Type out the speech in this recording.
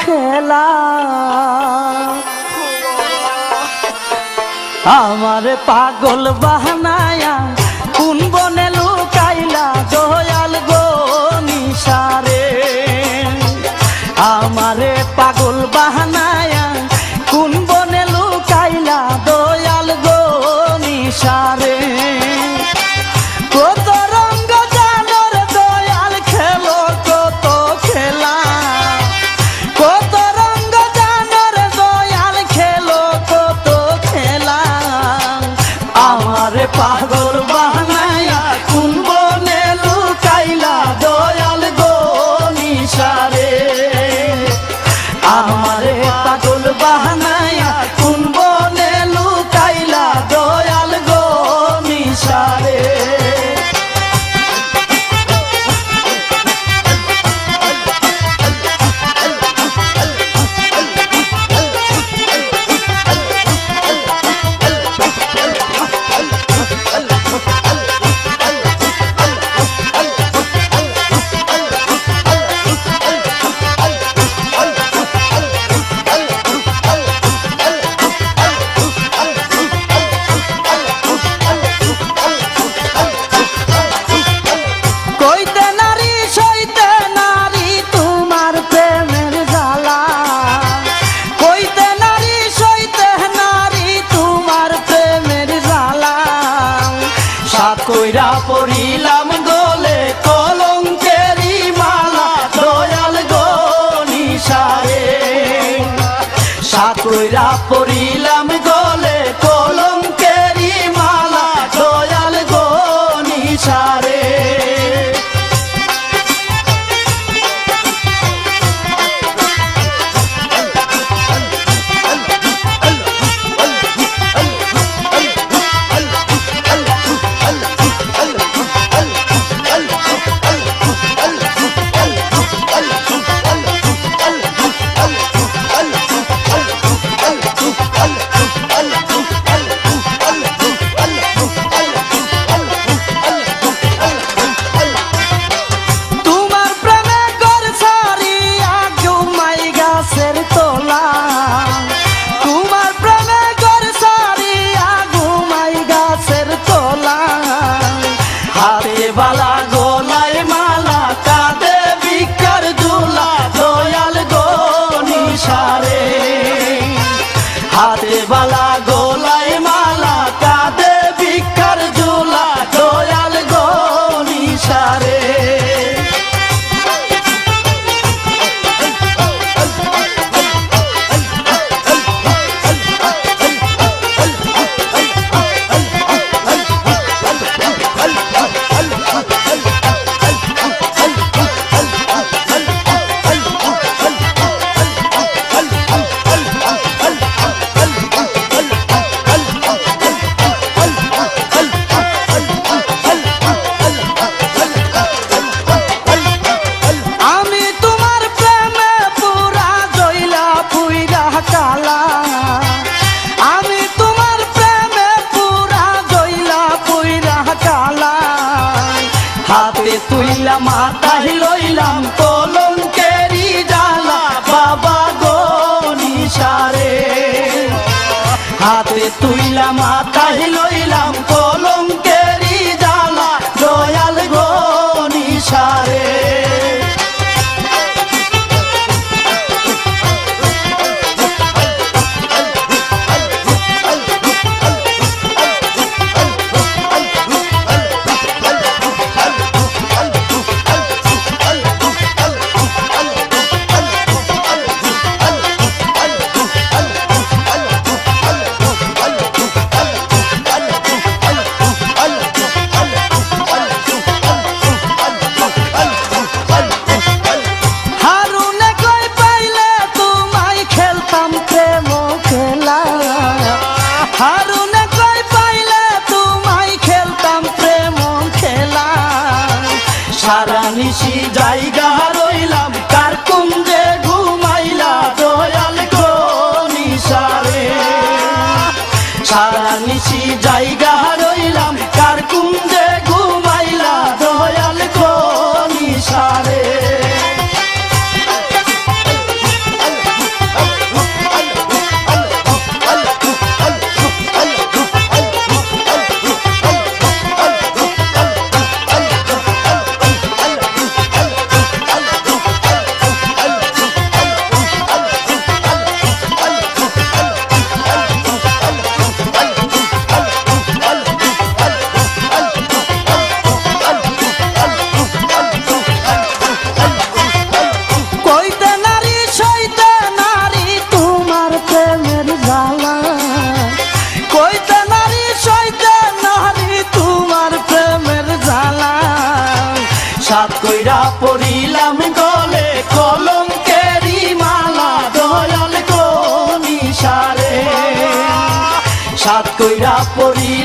খেলা। আমার পাগল বাহানায়া কোন বনে লুকাইলা দয়াল গো নিশারে? আমার পাগল বাহানায়া কোন বনে লুকাইলা দয়াল গো নিশারে? লীলা তুইলা মাতাহ লইলাম কলঙ্কেরি জালা বাবা গো নিশারে। হাতে তুইলা মাতাহ লইলাম কলঙ্কেরি জালা দয়াল গো নিশারে। সারা নিশি জায়গা রইলাম কার কুঞ্জে ঘুমাইলা দয়াল কোন সারা নিশি জায়গা পরি